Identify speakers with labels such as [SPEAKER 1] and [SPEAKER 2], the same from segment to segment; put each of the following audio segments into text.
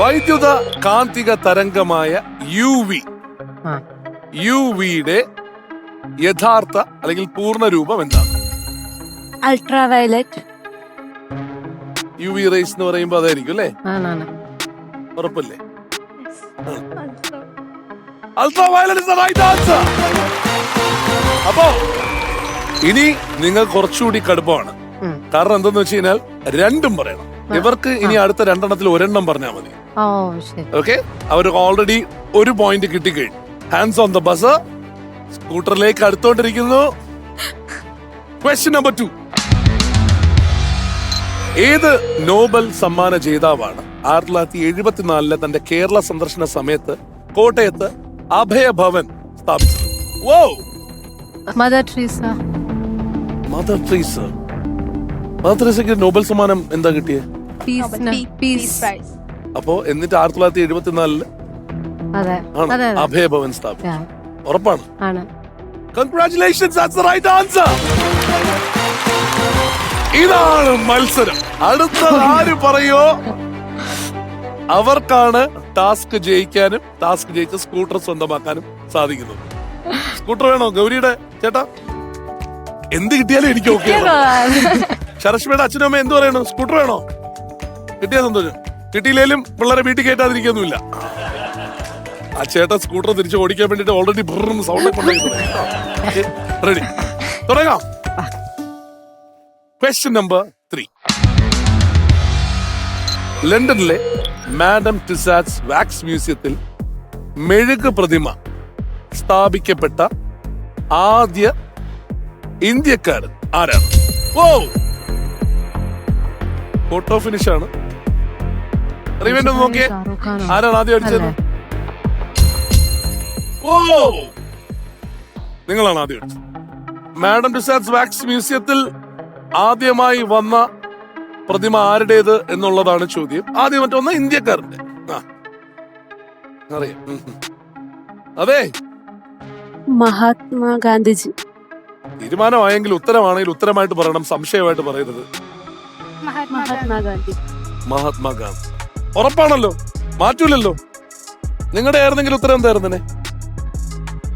[SPEAKER 1] വൈദ്യുത കാന്തിക തരംഗമായ യു വി
[SPEAKER 2] ആ.
[SPEAKER 1] യു വിയുടെ യഥാർത്ഥ അല്ലെങ്കിൽ പൂർണ രൂപം എന്താണ്?
[SPEAKER 3] അൾട്രാവയലറ്റ്
[SPEAKER 1] യു വി റേസ് എന്ന് പറയുമ്പോ അതായിരിക്കും അല്ലേ? ഉറപ്പല്ലേ? അൾട്രാ വയലറ്റ് റൈറ്റ് ആൻസർ അപ്പോ ഇനി നിങ്ങൾ കുറച്ചുകൂടി കടുപ്പമാണ്. കാരണം എന്തെന്ന് വെച്ച് കഴിഞ്ഞാൽ രണ്ടും പറയണം. ഇവർക്ക് ഇനി അടുത്ത രണ്ടെണ്ണത്തിൽ ഒരെണ്ണം പറഞ്ഞാൽ മതി. ഓക്കെ അവർ ഓൾറെഡി ഒരു പോയിന്റ് കിട്ടിക്കഴിഞ്ഞു. ഹാൻഡ്സ് ഓൺ ദ ബസ് സ്കൂട്ടറിലേക്ക് അടുത്തോണ്ടിരിക്കുന്നു. ക്വസ്റ്റ്യൻ നമ്പർ ടു ഏത് നോബൽ സമ്മാന ജേതാവാണ്? ആയിരത്തി തൊള്ളായിരത്തി എഴുപത്തിനാലിലെ തന്റെ കേരള സന്ദർശന സമയത്ത് കോട്ടയത്ത് അഭയഭവൻ സ്ഥാപിച്ചത്. Wow
[SPEAKER 2] mother Teresa
[SPEAKER 1] mother Teresa mother ട്രീസയ്ക്ക് Nobel സമ്മാനം എന്താ കിട്ടിയത്
[SPEAKER 2] പീസ്
[SPEAKER 1] അപ്പോ എന്നിട്ട് ആയിരത്തി തൊള്ളായിരത്തി എഴുപത്തിനാലിൽ
[SPEAKER 2] അതെ അതെ അതെ.
[SPEAKER 1] അഭയഭവൻ
[SPEAKER 2] സ്ഥാപിച്ചു
[SPEAKER 1] ഉറപ്പാണ്. Congratulations that's the right answer ഇതാണ് മത്സരം. അടുത്ത ആര് പറയോ? അവർക്കാണ് ടാസ്ക് ജയിക്കാനും ടാസ്ക് ജയിച്ച് സ്കൂട്ടർ സ്വന്തമാക്കാനും സാധിക്കുന്നത്. സ്കൂട്ടർ വേണോ ഗൗരിയുടെ ചേട്ടാ? എന്ത് കിട്ടിയാലും എനിക്ക് ഓക്കെ ശരശ്മയുടെ അച്ഛനും അമ്മ എന്ത് പറയണു? സ്കൂട്ടർ വേണോ? കിട്ടിയാ സന്തോഷം. കിട്ടിയില്ലേലും പിള്ളേരെ വീട്ടിൽ കയറ്റാതിരിക്കൊന്നുമില്ല ആ ചേട്ടൻ സ്കൂട്ടർ തിരിച്ച് ഓടിക്കാൻ വേണ്ടിട്ട് ഓൾറെഡി സൗണ്ട് റെഡി തുടങ്ങാം. ക്വസ്റ്റ്യൻ നമ്പർ ത്രീ ലണ്ടനിലെ മാഡം ടിസാറ്റ്സ് വാക്സ് മ്യൂസിയത്തിൽ മെഴുക് പ്രതിമ സ്ഥാപിക്കപ്പെട്ട ആദ്യ ഇന്ത്യക്കാരൻ ആരാണ്? ഓ ഫോട്ടോ ഫിനിഷ് ആണ്. റിവെന്റ് നോക്കിയേ? ആരാണ് ആദ്യം അടിച്ചത്? ഓ! നിങ്ങളാണ് ആദ്യം അടിച്ചത്. മാഡം ഡിസാറ്റ്സ് വാക്സ് മ്യൂസിയത്തിൽ ആദ്യമായി വന്ന പ്രതിമ ആരുടേത് എന്നുള്ളതാണ് ചോദ്യം. ആദ്യം മറ്റൊന്ന് ഇന്ത്യക്കാരന്റെ ആ. അറിയാം. അതെ.
[SPEAKER 3] മഹാത്മാഗാന്ധിജി.
[SPEAKER 1] തീരുമാനമായെങ്കിൽ ഉത്തരമാണെങ്കിൽ ഉത്തരമായിട്ട് പറയണം സംശയമായിട്ട് പറയരുത്.
[SPEAKER 3] മഹാത്മാഗാന്ധി
[SPEAKER 1] മഹാത്മാഗാന്ധി. ഉറപ്പാണല്ലോ. മാറ്റൂലല്ലോ. നിങ്ങളുടെ ആയിരുന്നെങ്കിൽ ഉത്തരം എന്തായിരുന്നെ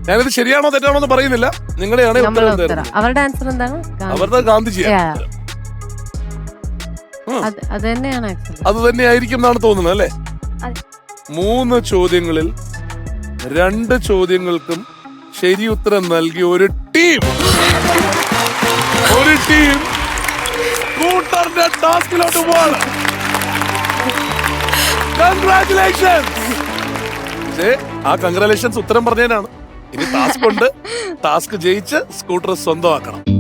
[SPEAKER 1] ഞാനിത് ശരിയാണോ തെറ്റാണോ എന്ന് പറയുന്നില്ല. നിങ്ങളെയാണ്
[SPEAKER 2] നമ്മളെ
[SPEAKER 1] ഉത്തരം. എന്തായിരുന്നു
[SPEAKER 2] അവരുടെ ആൻസർ എന്താണ്.
[SPEAKER 1] അവരുടെ ഗാന്ധിജി.
[SPEAKER 2] അത്
[SPEAKER 1] തന്നെയായിരിക്കും എന്നാണ് തോന്നുന്നത് അല്ലേ. മൂന്ന് ചോദ്യങ്ങളിൽ രണ്ട് ചോദ്യങ്ങൾക്കും ശരി ഉത്തരം നൽകിയ ഒരു ടീം. ഒരു ടീം കൂട്ടറിന്റെ ടാസ്കിലോട്ട് പോവാണ്. കൺഗ്രാറ്റുലേഷൻസ് ആ കൺഗ്രാറ്റുലേഷൻസ് ഉത്തരം പറഞ്ഞതിനാണ്. ഇനി ടാസ്ക് ഉണ്ട്. ടാസ്ക് ജയിച്ച് സ്കൂട്ടർ സ്വന്തമാക്കണം.